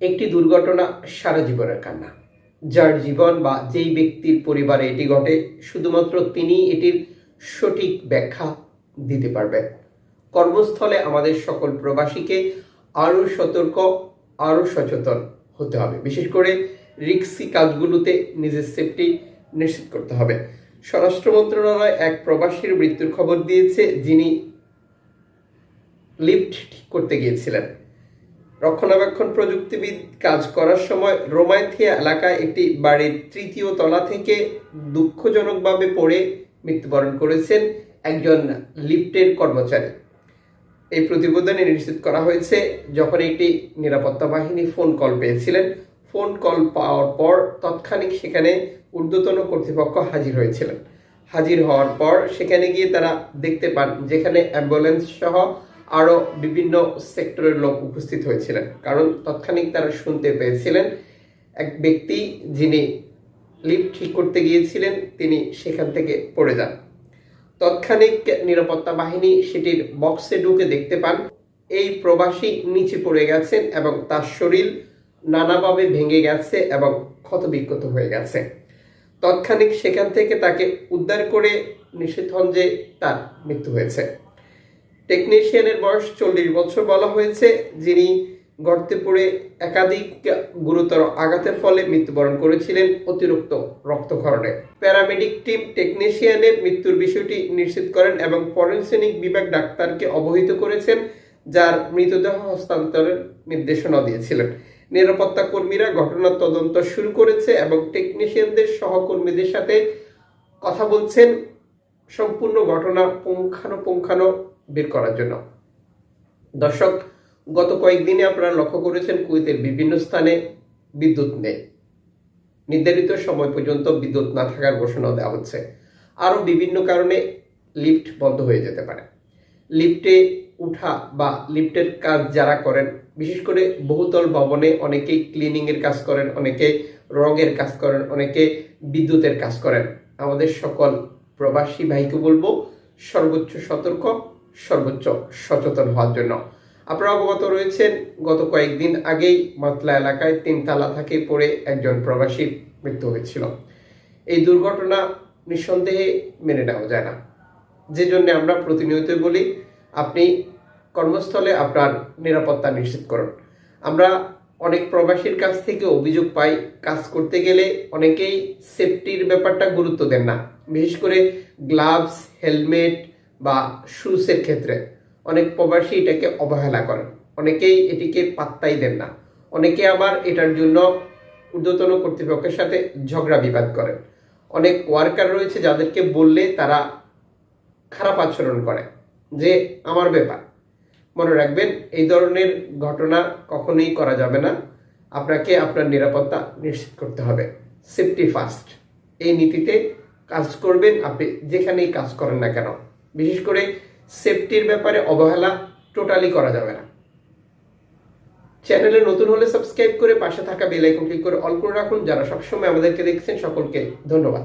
একটি দুর্ঘটনা সারা জীবনের কান্না। যার জীবন বা যেই ব্যক্তির পরিবারে এটি ঘটে, শুধুমাত্র তিনি এটির সঠিক ব্যাখ্যা দিতে পারবেন। কর্মস্থলে আমাদের সকল প্রবাসীকে আরও সতর্ক, আরও সচেতন হতে হবে। বিশেষ করে রিক্সি কাজগুলোতে নিজের সেফটি নিশ্চিত করতে হবে। স্বরাষ্ট্র মন্ত্রণালয় এক প্রবাসীর মৃত্যুর খবর দিয়েছে, যিনি লিফট ঠিক করতে গিয়েছিলেন। রক্ষণাবেক্ষণ প্রযুক্তিবিদ কাজ করার সময় রোমাইথিয়া এলাকায় একটি বাড়ির তৃতীয় তলা থেকে দুঃখজনকভাবে পড়ে মৃত্যুবরণ করেছেন একজন লিফটের কর্মচারী। এই প্রতিবেদনে নিশ্চিত করা হয়েছে, যখন একটি নিরাপত্তা বাহিনী ফোন কল পেয়েছিলেন, ফোন কল পাওয়ার পর তৎক্ষণিক সেখানে ঊর্ধ্বতন কর্তৃপক্ষ হাজির হয়েছিলেন। হাজির হওয়ার পর সেখানে গিয়ে তারা দেখতে পান, যেখানে অ্যাম্বুলেন্স সহ আরও বিভিন্ন সেক্টরের লোক উপস্থিত হয়েছিলেন। কারণ তৎক্ষণিক তারা শুনতে পেয়েছিলেন। এক ব্যক্তি যিনি লিফট ঠিক করতে গিয়েছিলেন, তিনি সেখান থেকে পড়ে যান। তৎক্ষণিক নিরাপত্তা বাহিনী সেটির বক্সে ঢুকে দেখতে পান, এই প্রবাসী নিচে পড়ে গেছেন এবং তার শরীর নানাভাবে ভেঙে গেছে এবং ক্ষতবিক্ষত হয়ে গেছে। তৎক্ষণিক সেখান থেকে তাকে উদ্ধার করে হন যে তার মৃত্যু হয়েছে। টেকনিশিয়ানের বয়স চল্লিশ বছর বলা হয়েছে, যিনি গর্তে পড়ে একাধিক গুরুতর আঘাতের ফলে মৃত্যুবরণ করেছিলেন অতিরিক্ত রক্তক্ষরণে। প্যারামেডিক টিম টেকনিশিয়ানের মৃত্যুর বিষয়টি নিশ্চিত করেন এবং ফরেনসিক বিভাগ ডাক্তারকে অবহিত করেছেন, যার মৃতদেহ হস্তান্তরের নির্দেশনা দিয়েছিলেন। নিরাপত্তা কর্মীরা ঘটনার তদন্ত শুরু করেছে এবং টেকনিশিয়ানদের সহকর্মীদের সাথে কথা বলছেন। সম্পূর্ণ ঘটনা পুঙ্খানুপুঙ্খানু বের করার জন্য। দর্শক, গত কয়েকদিনে আপনারা লক্ষ্য করেছেন কুয়েতের বিভিন্ন স্থানে বিদ্যুৎ নেই। নির্ধারিত সময় পর্যন্ত বিদ্যুৎ না থাকার ঘোষণা দেওয়া হচ্ছে। আরও বিভিন্ন কারণে লিফট বন্ধ হয়ে যেতে পারে। লিফটে উঠা বা লিফটের কাজ যারা করেন, বিশেষ করে বহুতল ভবনে অনেকেই ক্লিনিংয়ের কাজ করেন, অনেকে রঙের কাজ করেন, অনেকে বিদ্যুতের কাজ করেন। আমাদের সকল প্রবাসী ভাইকে বলব, সর্বোচ্চ সতর্ক সর্বোচ্চ সচেতন হওয়ার জন্য। আপনারা অবগত রয়েছেন, গত কয়েকদিন আগেই মাতলা এলাকায় তিন তিনতলা থেকে পড়ে একজন প্রবাসীর মৃত্যু হয়েছিল। এই দুর্ঘটনা নিঃসন্দেহে মেনে নেওয়া যায় না। যে জন্য আমরা প্রতিনিয়ত বলি, আপনি কর্মস্থলে আপনার নিরাপত্তা নিশ্চিত করুন। আমরা অনেক প্রবাসীর কাছ থেকে অভিযোগ পাই, কাজ করতে গেলে অনেকেই সেফটির ব্যাপারটা গুরুত্ব দেন না। বিশেষ করে গ্লাভস হেলমেট বা শুজের ক্ষেত্রে অনেক প্রবাসী এটাকে অবহেলা করেন অনেকেই এটিকে পাত্তাই দেন না। অনেকে আবার এটার জন্য ঊর্ধ্বতন কর্তৃপক্ষের সাথে ঝগড়া বিবাদ করেন অনেক ওয়ার্কার রয়েছে যাদেরকে বললে তারা খারাপ আচরণ করে যে, আমার ব্যাপার। মনে রাখবেন, এই ধরনের ঘটনা কখনোই করা যাবে না। আপনাকে আপনার নিরাপত্তা নিশ্চিত করতে হবে। Safety first. এই নীতিতে কাজ করবেন আপনি, যেখানেই কাজ করেন না কেন। বিশেষ করে সেফটির ব্যাপারে অবহেলা টোটালি করা যাবে না। চ্যানেলে নতুন হলে সাবস্ক্রাইব করে পাশে থাকা বেল আইকন ক্লিক করে অল করে রাখুন, যারা সবসময় আমাদেরকে দেখছেন, সকলকে ধন্যবাদ।